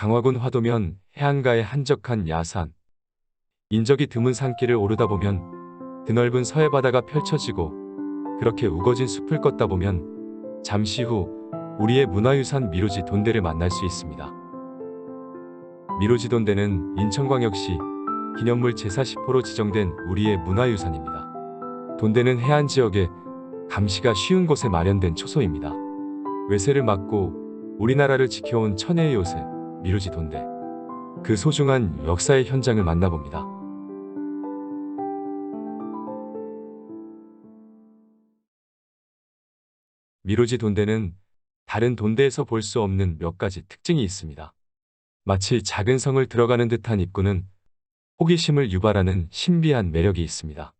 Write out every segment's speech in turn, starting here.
강화군 화도면 해안가의 한적한 야산. 인적이 드문 산길을 오르다 보면 드넓은 서해 바다가 펼쳐지고 그렇게 우거진 숲을 걷다 보면 잠시 후 우리의 문화유산 미로지 돈대를 만날 수 있습니다. 미로지 돈대는 인천광역시 기념물 제40호로 지정된 우리의 문화유산입니다. 돈대는 해안 지역에 감시가 쉬운 곳에 마련된 초소입니다. 외세를 막고 우리나라를 지켜온 천혜의 요새 미루지 돈대. 그 소중한 역사의 현장을 만나봅니다. 미로지 돈대는 다른 돈대에서 볼 수 없는 몇 가지 특징이 있습니다. 마치 작은 성을 들어가는 듯한 입구는 호기심을 유발하는 신비한 매력이 있습니다.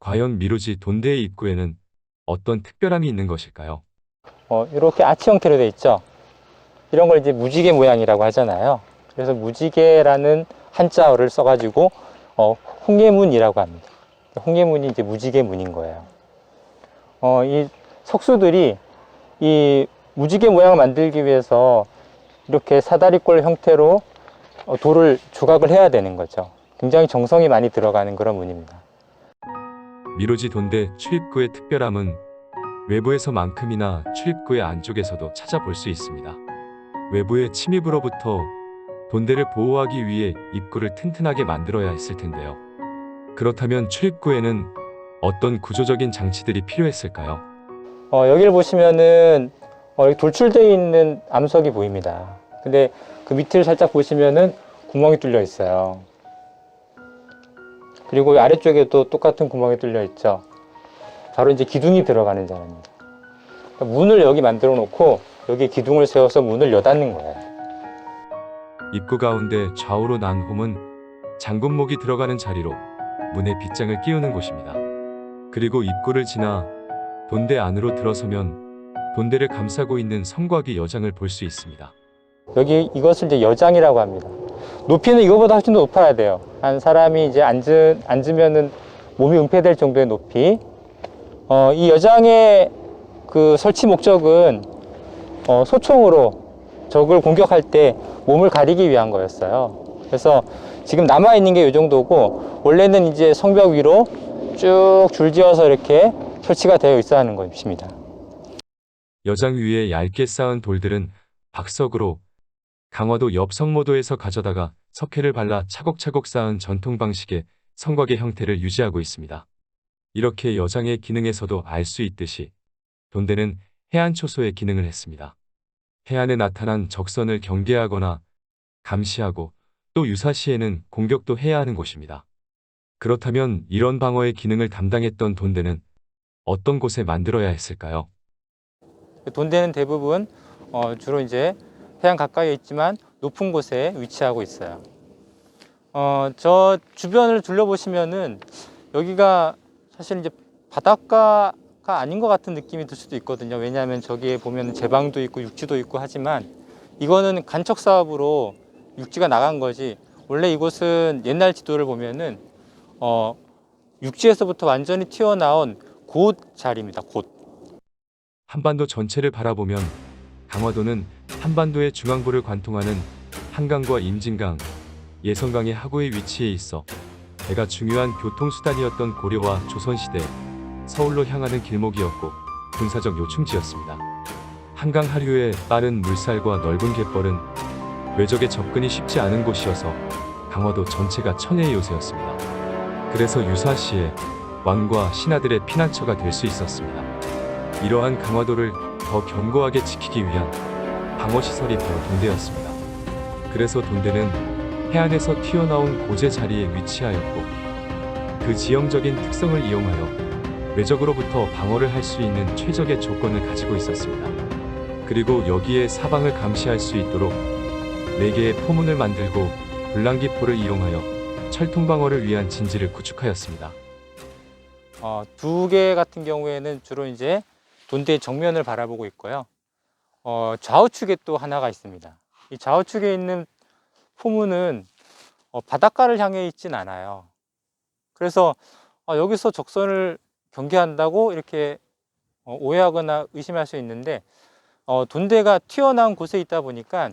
과연 미로지 돈대의 입구에는 어떤 특별함이 있는 것일까요? 어, 이렇게 아치 형태로 돼 있죠. 이런 걸 이제 무지개 모양이라고 하잖아요. 그래서 무지개라는 한자어를 써가지고 어, 홍예문이라고 합니다. 홍예문이 이제 무지개 문인 거예요. 어, 이 석수들이 이 무지개 모양을 만들기 위해서 이렇게 사다리꼴 형태로 어, 돌을 조각을 해야 되는 거죠. 굉장히 정성이 많이 들어가는 그런 문입니다. 미로지 돈대 출입구의 특별함은 외부에서만큼이나 출입구의 안쪽에서도 찾아볼 수 있습니다. 외부의 침입으로부터 돈대를 보호하기 위해 입구를 튼튼하게 만들어야 했을 텐데요. 그렇다면 출입구에는 어떤 구조적인 장치들이 필요했을까요? 어, 여기를 보시면은 어, 돌출되어 있는 암석이 보입니다. 근데 그 밑을 살짝 보시면은 구멍이 뚫려 있어요. 그리고 이 아래쪽에도 똑같은 구멍이 뚫려 있죠. 바로 이제 기둥이 들어가는 자리입니다. 그러니까 문을 여기 만들어 놓고 여기 기둥을 세워서 문을 여닫는 거예요. 입구 가운데 좌우로 난 홈은 장군목이 들어가는 자리로 문에 빗장을 끼우는 곳입니다. 그리고 입구를 지나 돈대 안으로 들어서면 돈대를 감싸고 있는 성곽의 여장을 볼 수 있습니다. 여기 이것을 이제 여장이라고 합니다. 높이는 이거보다 훨씬 더 높아야 돼요. 한 사람이 이제 앉으, 앉으면은 몸이 은폐될 정도의 높이. 어, 이 여장의 그 설치 목적은 어, 소총으로 적을 공격할 때 몸을 가리기 위한 거였어요. 그래서 지금 남아 있는 게 이 정도고 원래는 이제 성벽 위로 쭉 줄지어서 이렇게 설치가 되어 있어야 하는 것입니다. 여장 위에 얇게 쌓은 돌들은 박석으로 강화도 옆 성모도에서 가져다가 석회를 발라 차곡차곡 쌓은 전통 방식의 성곽의 형태를 유지하고 있습니다. 이렇게 여장의 기능에서도 알 수 있듯이 돈대는 해안 초소의 기능을 했습니다. 해안에 나타난 적선을 경계하거나 감시하고 또 유사시에는 공격도 해야 하는 곳입니다. 그렇다면 이런 방어의 기능을 담당했던 돈대는 어떤 곳에 만들어야 했을까요? 돈대는 대부분 어, 주로 이제 해안 가까이에 있지만 높은 곳에 위치하고 있어요. 어, 저 주변을 둘러보시면은 여기가 사실 이제 바닷가 가 아닌 것 같은 느낌이 들 수도 있거든요. 왜냐하면 저기에 보면 제방도 있고 육지도 있고 하지만 이거는 간척 사업으로 육지가 나간 거지. 원래 이곳은 옛날 지도를 보면은 어, 육지에서부터 완전히 튀어나온 곳 자리입니다. 곳. 한반도 전체를 바라보면 강화도는 한반도의 중앙부를 관통하는 한강과 임진강, 예성강의 하구의 위치에 있어 배가 중요한 교통수단이었던 고려와 조선시대 서울로 향하는 길목이었고 군사적 요충지였습니다. 한강 하류의 빠른 물살과 넓은 갯벌은 외적의 접근이 쉽지 않은 곳이어서 강화도 전체가 천혜의 요새였습니다. 그래서 유사시에 왕과 신하들의 피난처가 될 수 있었습니다. 이러한 강화도를 더 견고하게 지키기 위한 방어시설이 바로 돈대였습니다. 그래서 돈대는 해안에서 튀어나온 고제 자리에 위치하였고 그 지형적인 특성을 이용하여 외적으로부터 방어를 할 수 있는 최적의 조건을 가지고 있었습니다. 그리고 여기에 사방을 감시할 수 있도록 4개의 포문을 만들고 불랑기포를 이용하여 철통 방어를 위한 진지를 구축하였습니다. 어, 두 개 같은 경우에는 주로 이제 돈대의 정면을 바라보고 있고요. 어, 좌우측에 또 하나가 있습니다. 이 좌우측에 있는 포문은 어, 바닷가를 향해 있진 않아요. 그래서 어, 여기서 적선을 경계한다고 이렇게 어, 오해하거나 의심할 수 있는데 어, 돈대가 튀어나온 곳에 있다 보니까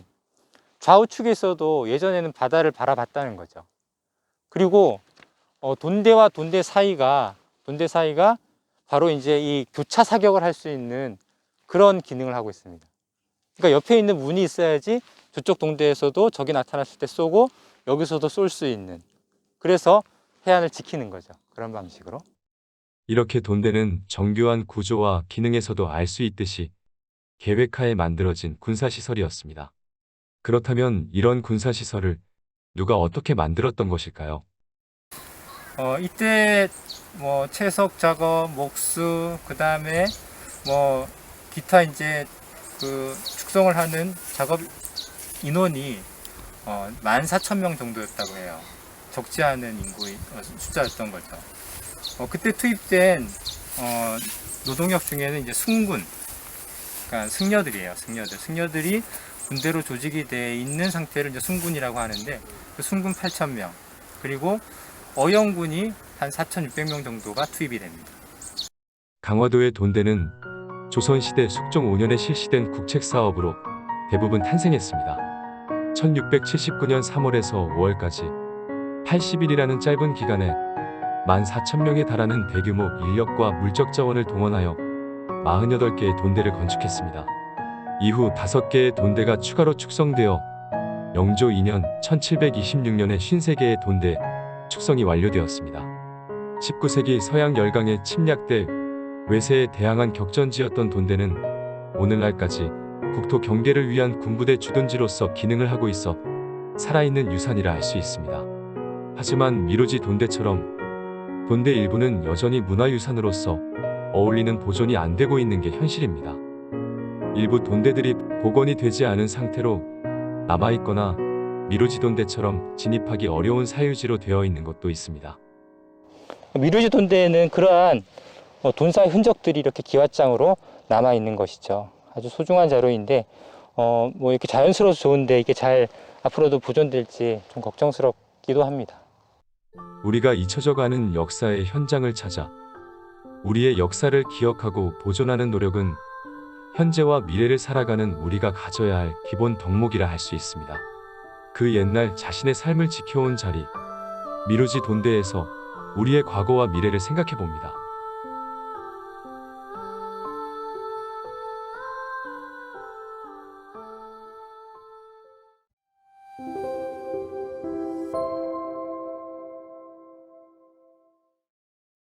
좌우측에서도 예전에는 바다를 바라봤다는 거죠. 그리고 어, 돈대와 돈대 사이가 돈대 사이가 바로 이제 이 교차 사격을 할 수 있는 그런 기능을 하고 있습니다. 그러니까 옆에 있는 문이 있어야지 저쪽 동대에서도 적이 나타났을 때 쏘고 여기서도 쏠 수 있는 그래서 해안을 지키는 거죠. 그런 방식으로. 이렇게 돈대는 정교한 구조와 기능에서도 알 수 있듯이 계획하에 만들어진 군사시설이었습니다. 그렇다면 이런 군사시설을 누가 어떻게 만들었던 것일까요? 어, 이때 뭐 채석 작업, 목수, 그 다음에 뭐 기타 이제 그 축성을 하는 작업 인원이 어, 14,000명 정도였다고 해요. 적지 않은 인구의 어, 숫자였던 거죠. 어, 그때 투입된 어, 노동력 중에는 이제 승군, 그러니까 승려들이에요. 승려들. 승려들이 군대로 조직이 돼 있는 상태를 이제 승군이라고 하는데 그 승군 8,000명 그리고 어영군이 한 4,600명 정도가 투입이 됩니다. 강화도의 돈대는 조선시대 숙종 5년에 실시된 국책사업으로 대부분 탄생했습니다. 1679년 3월에서 5월까지 80일이라는 짧은 기간에 14,000명에 달하는 대규모 인력과 물적 자원을 동원하여 48개의 돈대를 건축했습니다. 이후 5개의 돈대가 추가로 축성되어 영조 2년 1726년에 53개의 돈대 축성이 완료되었습니다. 19세기 서양 열강의 침략대 외세에 대항한 격전지였던 돈대는 오늘날까지 국토 경계를 위한 군부대 주둔지로서 기능을 하고 있어 살아있는 유산이라 할 수 있습니다. 하지만 미로지 돈대처럼 돈대 일부는 여전히 문화유산으로서 어울리는 보존이 안 되고 있는 게 현실입니다. 일부 돈대들이 복원이 되지 않은 상태로 남아있거나 미로지 돈대처럼 진입하기 어려운 사유지로 되어 있는 것도 있습니다. 미루지 돈대에는 그러한 어, 돈사의 흔적들이 이렇게 기와장으로 남아 있는 것이죠. 아주 소중한 자료인데 어, 뭐 이렇게 자연스러워서 좋은데 이게 잘 앞으로도 보존될지 좀 걱정스럽기도 합니다. 우리가 잊혀져 가는 역사의 현장을 찾아 우리의 역사를 기억하고 보존하는 노력은 현재와 미래를 살아가는 우리가 가져야 할 기본 덕목이라 할 수 있습니다. 그 옛날 자신의 삶을 지켜온 자리, 미루지 돈대에서 우리의 과거와 미래를 생각해 봅니다.